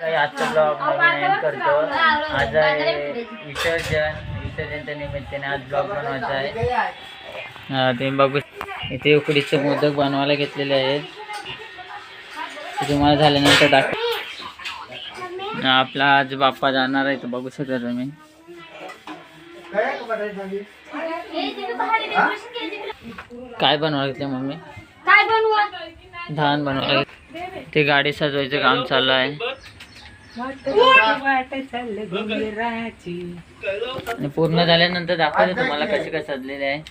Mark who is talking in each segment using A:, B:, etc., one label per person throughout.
A: आजचा blog end करतो. आज आहे विसर्जन विसर्जनच्या निमित्ताने आज ब्लॉग बनवायचा आहे. हा तुम्ही बघू इथे उकडीचे मोदक बनवायला घेतलेले आहेत. तुम्हाला झाल्यानंतर दाख आपला आज बाप्पा जाणार आहे तर बघू शकता तुम्ही. काय बनवायला घेतलं मम्मी?
B: काय बनवा?
A: धान बनवायला घेतलं. ते गाडी सजवायचं काम चालू आहे. आणि पूर्ण झाल्यानंतर दाखवतो तुम्हाला कसे काय सजलेले आहे.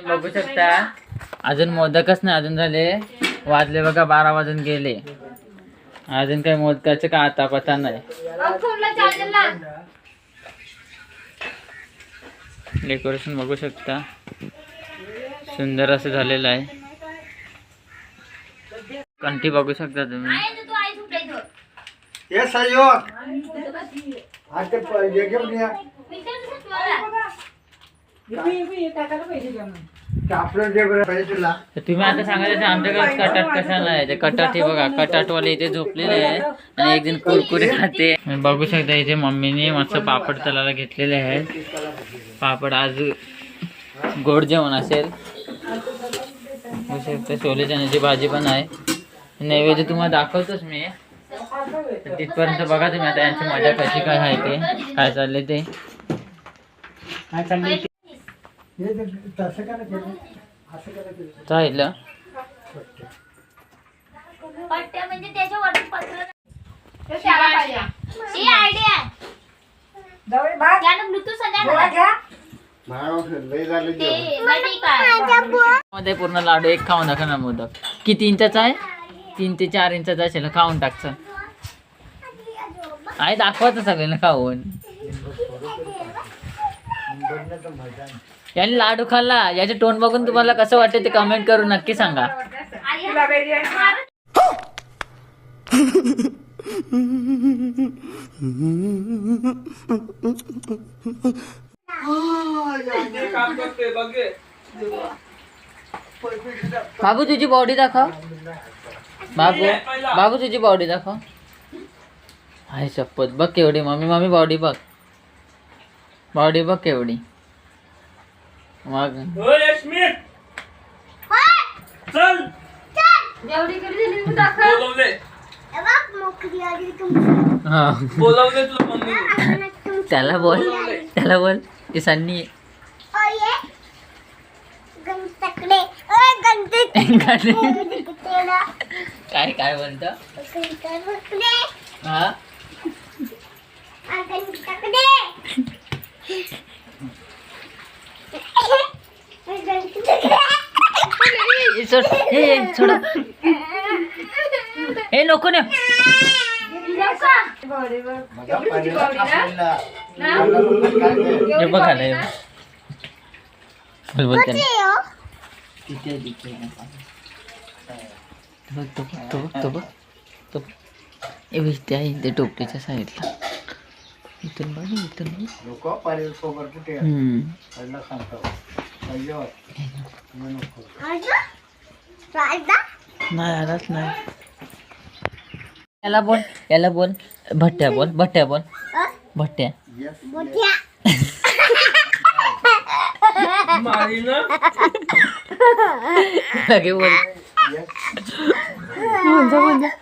A: बघू शकता. अजून मोदकच नाही अजून झाले. वाजले बघा बारा वाजून गेले. अजून काही मोदकाचं का आता पता नाही. डेकोरेशन बघू शकता. सुंदर असं झालेलं आहे. कंठी बघू शकता तुम्ही
B: आहे तर तू आई सुटायचो
C: हे सहयोग हा ते प- हे घेऊन या. ते आपलं जे बरं पाहिजे तुला.
A: तर तुम्ही आता सांगायचं आमच्याकडे कटाट कशाला आहे? ते कटाट हे बघा कटाटवाले इथे झोपलेले आहे आणि एक जण कुरकुरे खाते. बघू शकता इथे मम्मीने मस्त पापड तलाला घेतलेले आहे पापड आज गोड जेवण असेल. बघू शकता छोले चण्याची भाजी पण आहे. नैवेद्य तुम्हाला दाखवतोच मी. तर तिथपर्यंत बघा तुम्ही आता यांची मजा कशी काय आहे ते. काय चालले ते? काय
C: हे
A: राहिलं
B: पट्ट्या म्हणजे पत्र ही आयडिया त्यानं ते. माहिती का?
A: मध्ये पूर्ण लाडू एक खाऊन दाखव ना मोदक. किती इंचाचा आहे? तीन ते चार इंचाचा असेल खाऊन टाकचं आहे दाखवायचं सगळ्यांना खाऊन. यांनी लाडू खाल्ला. याचे टोन बघून तुम्हाला कसं वाटतं ते कमेंट करून नक्की सांगा. बाबू तुझी बॉडी दाखव. बाबू बाबू तुझी बॉडी दाखव. आहे शपथ बघ केवढी. मम्मी मम्मी बॉडी बघ. बॉडी बघ केवढी. मग. हा त्याला बोल. त्याला बोल. सन्नी काय काय बोलत? हा? सोड ए, सोड नको ने.
C: माझा
A: बघ हे तो बघ. तो बघ. तो ए आहे ते टोपटीच्या साईडला. इथून बघ इथून
C: लोक पारील सोबत कुठे. पहिला सांगतो नको.
A: नाही आलाच नाही. याला बोल याला बोल. भट्ट्या बोल भट्ट्या बोल. भट्ट्या. लगे बोल.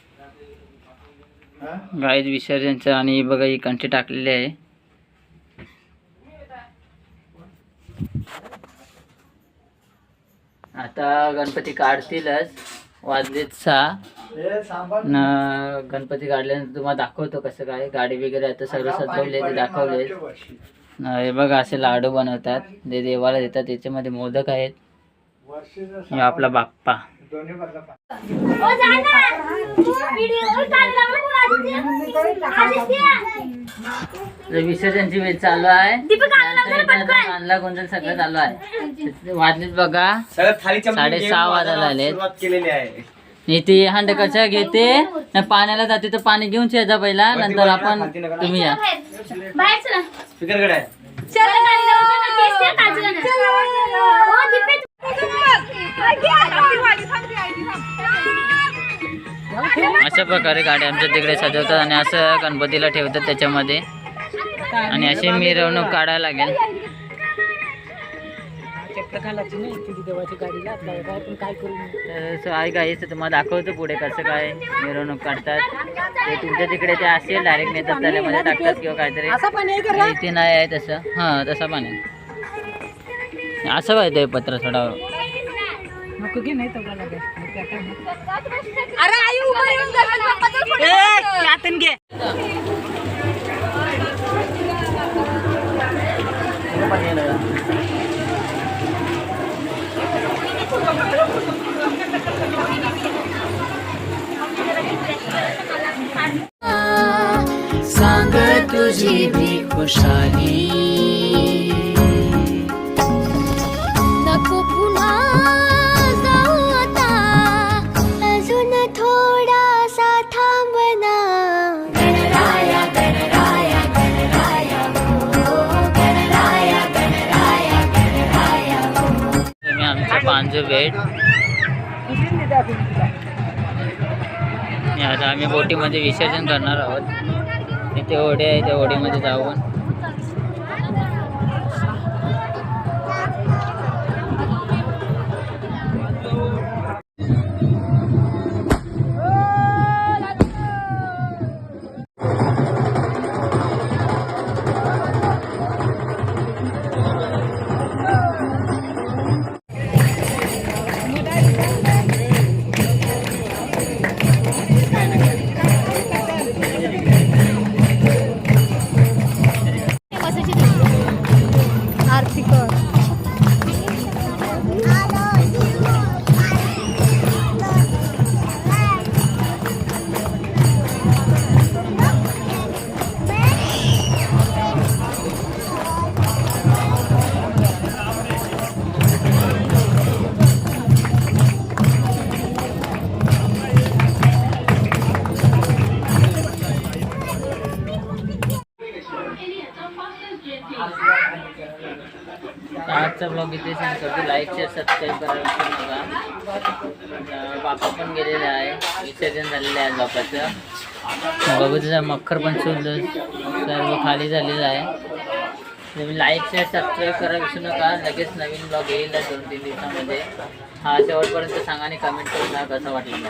A: गाईज विसर्जनचं आणि बघा ही कंठी टाकलेली आहे. आता गणपती काढतीलच. वाजलेत सहा. न गणपती काढल्यानंतर तुम्हाला दाखवतो कसं काय. गाडी वगैरे आता सर्व सजवले ते दाखवले हे बघा असे लाडू बनवतात. ते देवाला देतात त्याच्यामध्ये मोदक आहेत. आपला बाप्पा.
C: दोन्ही
A: तर विसर्जनची वेळ चालू आहे कांदला गोंधळ सगळं चालू आहे वाजलेत बघा
D: सगळं थाळीच्या
A: साडेसहा वाजायला आलेत.
D: सुरुवात केलेली आहे
A: इथे हंड कशा घेते पाण्याला जाते तर पाणी घेऊन शेजा पहिला नंतर आपण तुम्ही या
B: बाहेर चला
D: स्पीकरकडे
A: अशा प्रकारे गाड्या आमच्या तिकडे सजवतात आणि असं गणपतीला ठेवतात त्याच्यामध्ये. आणि अशी मिरवणूक काढायला लागेल. तर असं तुम्हाला दाखवतो पुढे कसं काय मिरवणूक काढतात. ते तुमच्या तिकडे ते असेल डायरेक्ट नेतात त्याच्यामध्ये म्हणजे टाकतात किंवा काहीतरी. इथे नाही आहे तसं. हां तसं पण आहे. असं
B: अरे आई उभं येऊन गणपती बाप्पाचं फोटो
A: सांग तुझी भी खुशाली। आमचं वेट. भेट आता आम्ही बोटीमध्ये विसर्जन करणार आहोत. तिथे ओढे आहे त्या ओढीमध्ये जाऊन. आजचा ब्लॉग इथे सेंड करतो. लाईक शेअर सबस्क्राईब करायला विसरू नका. बापा पण गेलेले आहे. विसर्जन झालेलं आहे बापाचं. बघू तुझा मखर पण सुद्धा सर्व खाली झालेलं आहे. तुम्ही लाईक शेअर सबस्क्राईब करायला विसरू नका. लगेच नवीन ब्लॉग येईल दोन तीन दिवसामध्ये. हा शेवटपर्यंत सांगा आणि कमेंट करून सांगा कसं वाटलं.